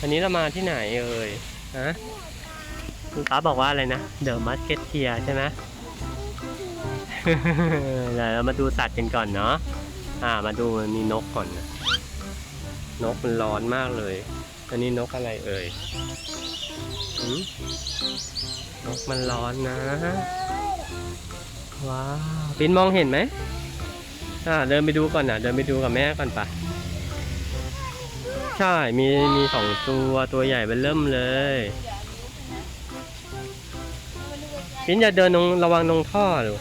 อันนี้เรามาที่ไหนเอ่ยฮะคุณป้าบอกว่าอะไรนะเดอะมัสเก็ตเทียใช่ไหมเดี๋ยวเรามาดูสัตว์กันก่อนเนาะอ่า มาดูมันมีนกก่อนนะนกมันร้อนมากเลยอันนี้นกอะไรเอ่ยนกมันร้อนนะ ว้าวปินมองเห็นไหมอ่าเดินไปดูก่อนนะเดินไปดูกับแม่ก่อนปะ ใช่ มีมีสองตัวตัวใหญ่เป็นเริ่มเลยปินอย่าเดินตรงระวังตรงท่อดู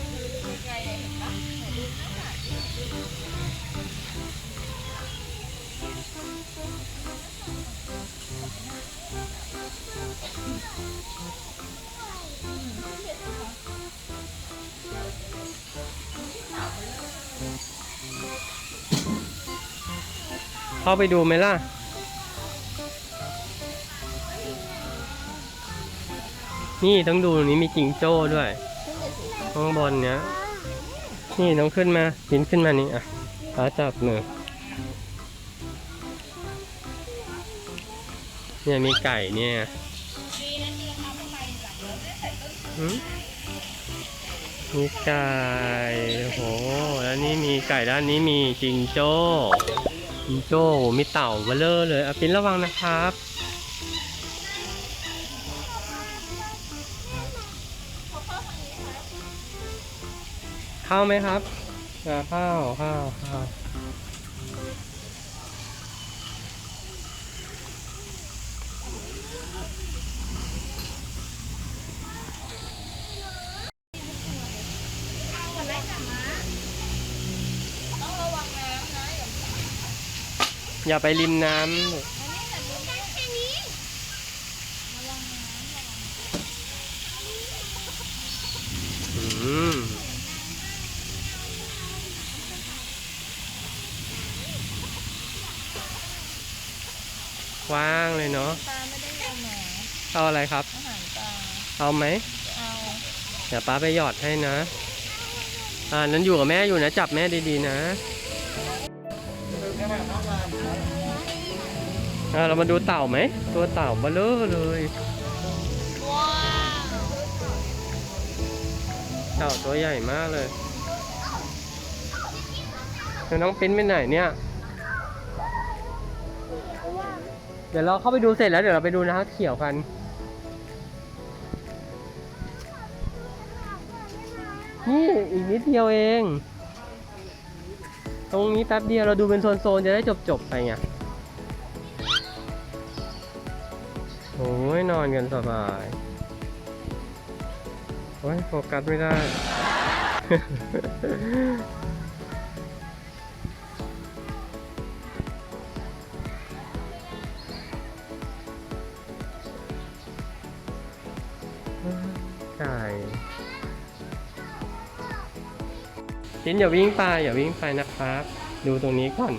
เข้าไปดูไหมล่ะ นี่ต้องดูนี้มีจิงโจ้ด้วย ข้างบนเนี้ย นี่ต้องขึ้นมาปินขึ้นมานี่อะขาจับมือเนี่ยมีไก่เนี่ยมีไก่โอ้โห แล้วนี่มีไก่ด้านนี้มีจิงโจ้จิงโจ้ มีเต่าเบลเลอร์เลยอะปินระวังนะครับ ข้าไหมครับอ่าข้าเข้าเข้าวอย่าไปริมน้ำลูกอืม ก ว้างเลยเนาะปลาไม่ได้เอาหมาเอาอะไรครับ อาหารปลาเอาไหมเอาเดี๋ยวป้าไปหยอดให้นะ อ่านั้นอยู่กับแม่อยู่นะ จับแม่ดีๆนะอ่าเรามาดูเต่าไหม ตัวเต่าเบลอเลย ว้าวเต่าตัวใหญ่มากเลยแล้วน้องปิ้นไปไหนเนี่ย เดี๋ยวเราเข้าไปดูเสร็จแล้วเดี๋ยวเราไปดูนะคะเขียวกัน นี่อีกนิดเดียวเอง ตรงนี้แป๊บเดียวเราดูเป็นโซนๆจะได้จบๆไปไงโอ้ยนอนกันสบายโอ้ยโฟกัสไม่ได้ ไก่ชิ้นอย่าวิ่งไปอย่าวิ่งไปนะครับ ดูตรงนี้ก่อน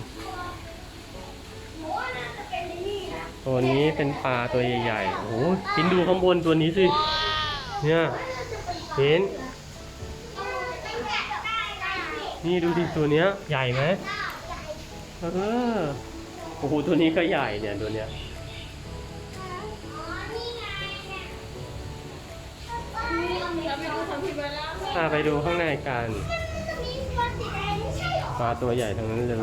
ตัวนี้เป็นปลาตัวใหญ่ๆ โอ้โหชิ้นดูข้างบนตัวนี้สิ เนี่ยเห็นนี่ดูดิตัวเนี้ยใหญ่ไหมเออโอ้โหตัวนี้ก็ใหญ่เนี่ยตัวเนี้ย พาไปดูข้างในกันปลาตัวใหญ่ทั้งนั้นเลย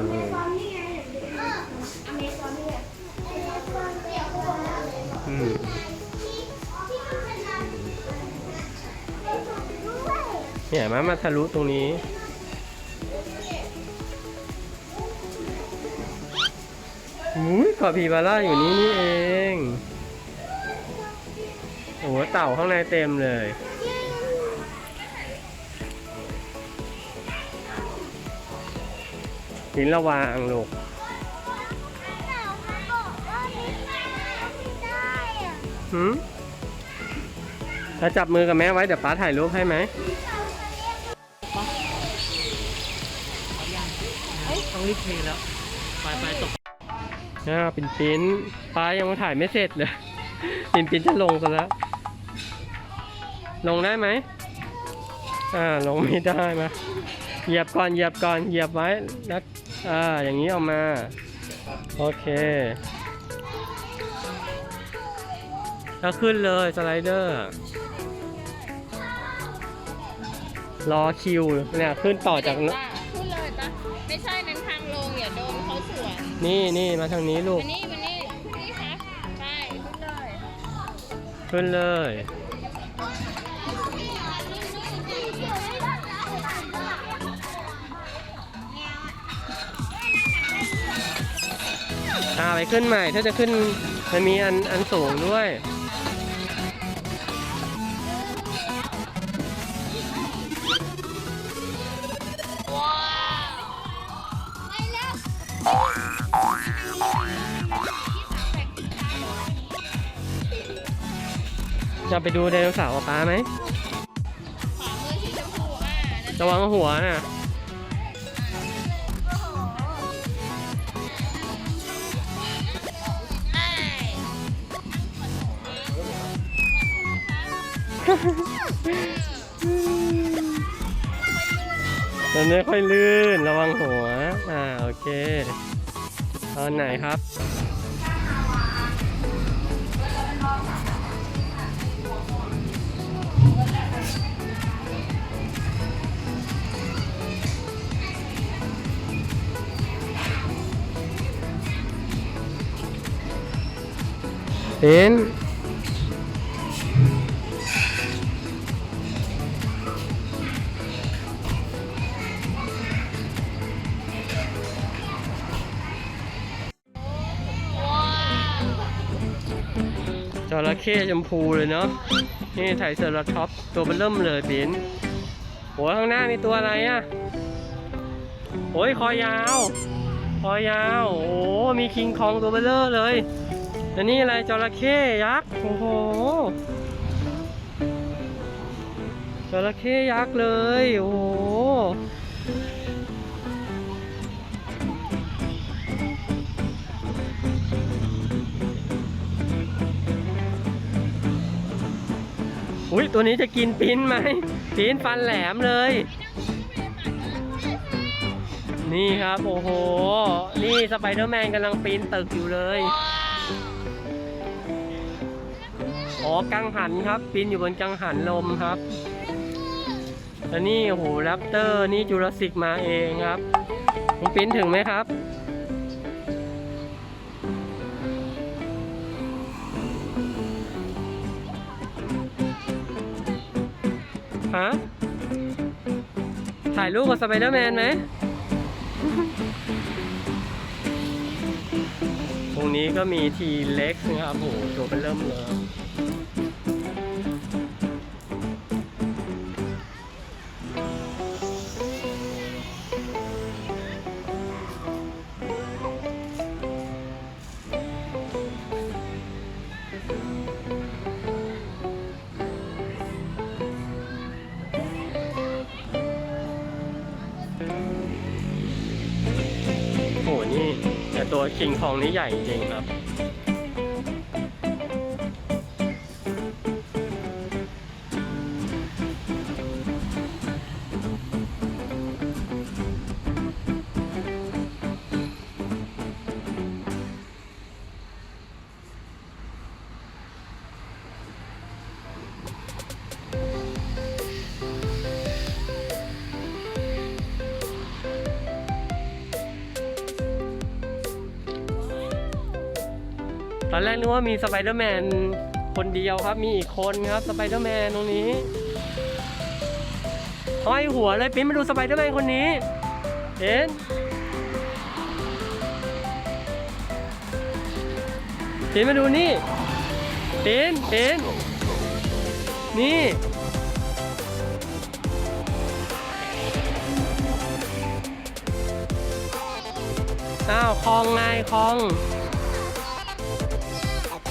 อืมเนี่ยมามาทะลุตรงนี้ อุ้ยคอพีบาร่าอยู่นี่นี่เอง โอ้โหเต่าข้างในเต็มเลย หินระวางลูกหืมถ้าจับมือกับแม่ไว้เดี๋ยวป้าถ่ายรูปให้ไหมต้องรีบเทแล้ว ไปไปตกอ่าปินปินป้ายังถ่ายไม่เสร็จเลย ปินปินจะลงกันแล้ว ลงได้ไหมอ่า ลงไม่ได้มาเหยียบก่อน เหยียบก่อน เหยียบไว้แล้ว อ่าอย่างนี้ออกมา โอเค แล้วขึ้นเลยสไลเดอร์รอคิวเนี่ยขึ้นต่อจากขึ้นเลยปะไม่ใช่นั้นทางลงอย่าโดนเขาสวนนี่นี่มาทางนี้ลูกมานี่มานี่นี่ครับใช่ขึ้นเลย ขึ้นเลย ไปขึ้นใหม่ ถ้าจะขึ้นมันมีอันอันสูงด้วยว้าวจะไปดูไดโนเสาร์กับป้าไหมขวามือสีชมพูอะนั่นระวังหัวน่ะ มันไม่ค่อยลื่นระวังหัว อ่าโอเค ตอนไหนครับ เป็น เข้ชมพูเลยเนาะนี่ไทเซอราท็อปตัวเบลเริ่มเลยบินโหข้างหน้ามีตัวอะไรอะ่ะโอ้ยคอยาว คอยาว โอ้มีคิงคองตัวเบลเลอร์เลยอันนี้อะไรจระเข้ยักษ์โอ้โหจระเข้ยักษ์เลย โอ้โห ตัวนี้จะกินปิ้นไหมปิ้นฟันแหลมเลย นี่ครับ โอ้โห นี่สไปเดอร์แมนกำลังปีนตึกอยู่เลยอ๋อกังหันครับปีนอยู่บนกังหันลมครับแล้วนี่โอ้โหแรปเตอร์นี่จูราสสิกมาเองครับคุณปิ้นถึงไหมครับ ฮะ ถ่ายรูปกับสไปเดอร์แมนไหมตรงนี้ก็มีทีเล็กนะครับโหตัวเป็นเริ่มเลย ตัวคิงคองนี่ใหญ่จริงครับ ตอนแรกนึกว่ามีสไปเดอร์แมนคนเดียวครับ มีอีกคนครับสไปเดอร์แมนตรงนี้ห้อยหัวเลยปิ้นมาดูสไปเดอร์แมนคนนี้ เห็นปิ้นมาดูนี่ปิ้นปิ้นนี่อ้าวคลองไงคลอง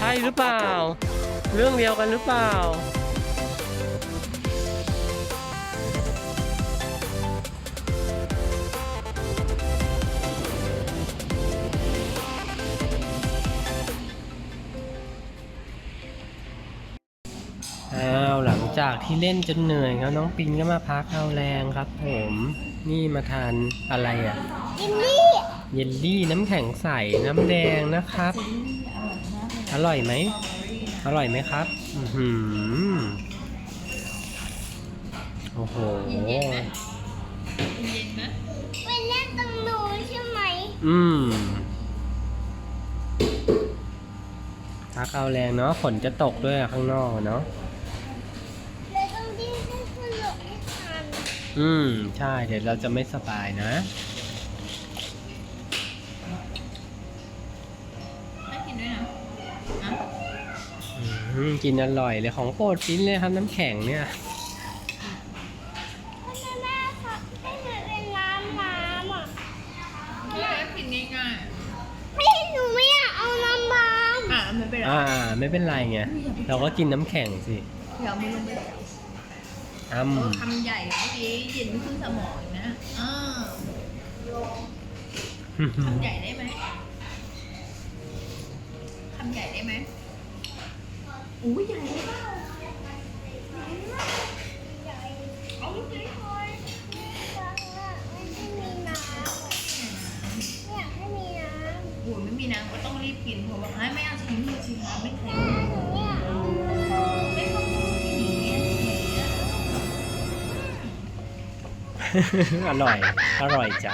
ช่หรือเปล่า เรื่องเดียวกันหรือเปล่า อ้าวหลังจากที่เล่นจนเหนื่อยครับน้องปินก็มาพักเอาแรงครับ ผมนี่มาทานอะไรอะอินนี่เยลลี่น้ำแข็งใสน้ำแดงนะครับ อร่อยไหมออร่อยไหมครับ อือหือ โอ้โห เย็นๆไหมเย็นไหมไปเล่นตรงนู้นใช่ไหม อืมทักเอาแรงเนาะ ฝนจะตกด้วยอะข้างนอกอะเนาะเลยต้องดิ้นให้ขึ้นหลบให้ทัน อืม ใช่ เดี๋ยวเราจะไม่สบายนะ กินอร่อยเลยของโปรดปิ้นเลยครับน้ำแข็งเนี่ยพ่อแม่ค่ะให้หนูเป็นน้ำน้ำอะนี่แหละกินง่ายพี่หนูไม่อยากเอาน้ำน้ๆอะไม่เป็นไรอ่าไม่เป็นไรไงเราก็กินน้ำแข็งสิเดี๋ยวเอามือลงไปอ้เออคำใหญ่เมื่อกี้เย็นขึ้นสมองอีกนะอ่าำคำใหญ่ได้ไหมคำใหญ่ได้ไหม อู้ใหญ่ได้เปล่ากอยำไม่ใช่มีน้ำอยากให้มีน้ำโอ้ยไม่มีน้ำก็ต้องรีบกินเพราะว่าไม่เอาใช้มือสิคะไม่ใช้แม่หนูไม่อากอาน้ำไม่ต้องอย่างเงี้ยอย่างเงี้อร่อย อร่อยจ้ะ